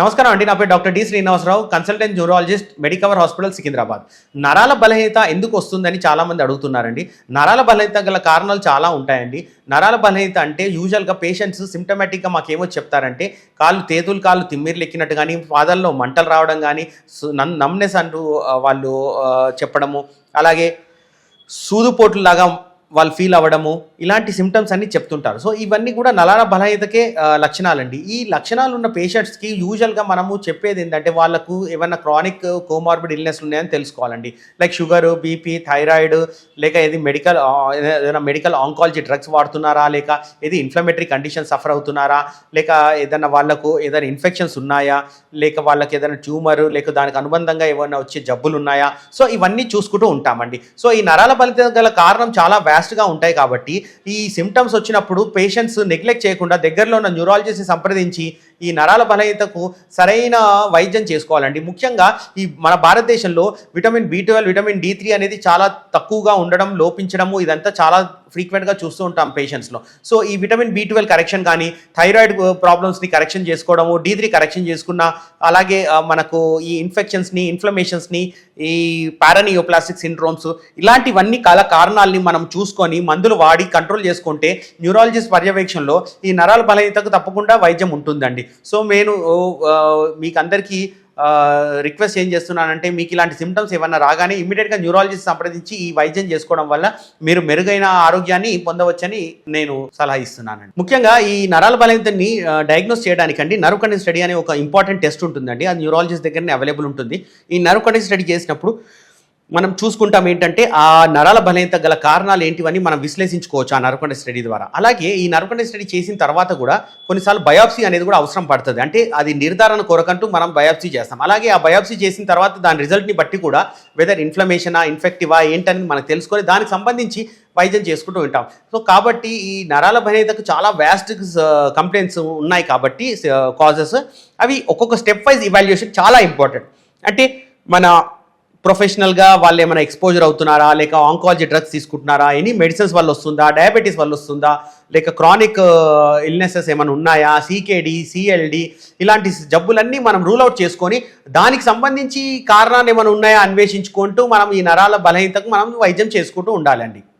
నమస్కారం అండి. నా పేరు doctor D Srinivasa Rao consultant neurologist Medicover hospital Secunderabad. నరాల బలహీనత ఎందుకు వస్తుందని చాలామంది అడుగుతున్నారండి. నరాల బలహీనత గల కారణాలు చాలా ఉంటాయండి. నరాల బలహీనత అంటే యూజువల్గా పేషెంట్స్ సిమ్టమేటిక్గా మాకేమో చెప్తారంటే కాళ్ళు తేతులు కాళ్ళు తిమ్మిర్లు ఎక్కినట్టు కానీ పాదాల్లో మంటలు రావడం కానీ నమ్నెస్ అంటూ వాళ్ళు చెప్పడము. అలాగే సూదుపోట్లు లాగా వాళ్ళు ఫీల్ అవ్వడము ఇలాంటి సిమ్టమ్స్ అన్ని చెప్తుంటారు. సో ఇవన్నీ కూడా నరాల బలహీనతకే లక్షణాలండి. ఈ లక్షణాలు ఉన్న పేషెంట్స్కి యూజువల్గా మనము చెప్పేది ఏంటంటే వాళ్ళకు ఏమైనా క్రానిక్ కోమార్బిడ్ ఇల్నెస్ ఉన్నాయని తెలుసుకోవాలండి. లైక్ షుగర్ బీపీ థైరాయిడ్ లేక ఏది మెడికల్ ఏదైనా మెడికల్ ఆంకాలజీ డ్రగ్స్ వాడుతున్నారా లేక ఏది ఇన్ఫ్లమేటరీ కండిషన్ సఫర్ అవుతున్నారా లేక ఏదైనా వాళ్ళకు ఏదైనా ఇన్ఫెక్షన్స్ ఉన్నాయా లేక వాళ్ళకి ఏదైనా ట్యూమర్ లేక దానికి అనుబంధంగా ఏమైనా వచ్చే జబ్బులు ఉన్నాయా? సో ఇవన్నీ చూసుకుంటూ ఉంటామండి. సో ఈ నరాల బలిత గల కారణం చాలా ఫాస్ట్గా ఉంటాయి కాబట్టి ఈ సిమ్టమ్స్ వచ్చినప్పుడు పేషెంట్స్ నెగ్లెక్ట్ చేయకుండా దగ్గరలో ఉన్న న్యూరాలజిస్ట్ని సంప్రదించి ఈ నరాల బలహీనతకు సరైన వైద్యం చేసుకోవాలండి. ముఖ్యంగా ఈ మన భారతదేశంలో vitamin B twelve vitamin D three అనేది చాలా తక్కువగా ఉండడం లోపించడము ఇదంతా చాలా ఫ్రీక్వెంట్గా చూస్తూ ఉంటాం పేషెంట్స్లో సో ఈ విటమిన్ బి ట్వెల్వ్ కరెక్షన్ కానీ థైరాయిడ్ ప్రాబ్లమ్స్ని కరెక్షన్ చేసుకోవడము డి త్రీ కరెక్షన్ చేసుకున్న అలాగే uh, మనకు ఈ ఇన్ఫెక్షన్స్ని ఇన్ఫ్లమేషన్స్ని ఈ పారానియోప్లాస్టిక్ సిండ్రోమ్స్ ఇలాంటివన్నీ కల కారణాలని మనం చూసుకొని మందులు వాడి కంట్రోల్ చేసుకుంటే న్యూరాలజిస్ట్ పర్యవేక్షణలో ఈ నరాల బలహీనతకు తప్పకుండా వైద్యం ఉంటుందండి. సో నేను మీకు అందరికీ రిక్వెస్ట్ ఏం చేస్తున్నానంటే మీకు ఇలాంటి సిమ్టమ్స్ ఏమన్నా రాగానే ఇమీడియట్గా న్యూరాలజిస్ట్ సంప్రదించి ఈ వైద్యం చేసుకోవడం వల్ల మీరు మెరుగైన ఆరోగ్యాన్ని పొందవచ్చని నేను సలహా ఇస్తున్నానండి. ముఖ్యంగా ఈ నరాల బలహీనతని డయాగ్నోస్ చేయడానికండి నర్వ్ కండిషన్ స్టడీ అనే ఒక ఇంపార్టెంట్ టెస్ట్ ఉంటుందండి. అది న్యూరాలజిస్ట్ దగ్గరనే అవైలబుల్ ఉంటుంది. ఈ నర్వ్ కండిషన్ స్టడీ చేసినప్పుడు మనం చూసుకుంటాం ఏంటంటే ఆ నరాల బలహీనత గల కారణాలు ఏంటివని మనం విశ్లేషించుకోవచ్చు ఆ నరకొండ స్టడీ ద్వారా. అలాగే ఈ నరకొండ స్టడీ చేసిన తర్వాత కూడా కొన్నిసార్లు బయాప్సీ అనేది కూడా అవసరం పడుతుంది. అంటే అది నిర్ధారణ కొరకంటూ మనం బయాప్సీ చేస్తాం. అలాగే ఆ బయాప్సీ చేసిన తర్వాత దాని రిజల్ట్ని బట్టి కూడా వెదర్ ఇన్ఫ్లమేషనా ఇన్ఫెక్టివా ఏంటని మనం తెలుసుకొని దానికి సంబంధించి వైద్యం చేసుకుంటూ ఉంటాం. సో కాబట్టి ఈ నరాల బలహీనతకు చాలా వ్యాస్ట్ కంప్లైంట్స్ ఉన్నాయి కాబట్టి కాజెస్ అవి ఒక్కొక్క స్టెప్ వైజ్ ఇవాల్యుయేషన్ చాలా ఇంపార్టెంట్ అంటే మన ప్రొఫెషనల్గా వాళ్ళు ఏమైనా ఎక్స్పోజర్ అవుతున్నారా? లేక ఆంకాలజీ డ్రగ్స్ తీసుకుంటున్నారా? ఎనీ మెడిసిన్స్ వల్ల వస్తుందా? డయాబెటీస్ వల్ల వస్తుందా? లేక క్రానిక్ ఇల్నెసెస్ uh, ఏమైనా ఉన్నాయా? సీకేడి సిఎల్డి ఇలాంటి జబ్బులన్నీ మనం రూల్ అవుట్ చేసుకొని దానికి సంబంధించి కారణాలు ఏమైనా ఉన్నాయా అన్వేషించుకుంటూ మనం ఈ నరాల బలహీనతకు మనం వైద్యం చేసుకుంటూ ఉండాలండి.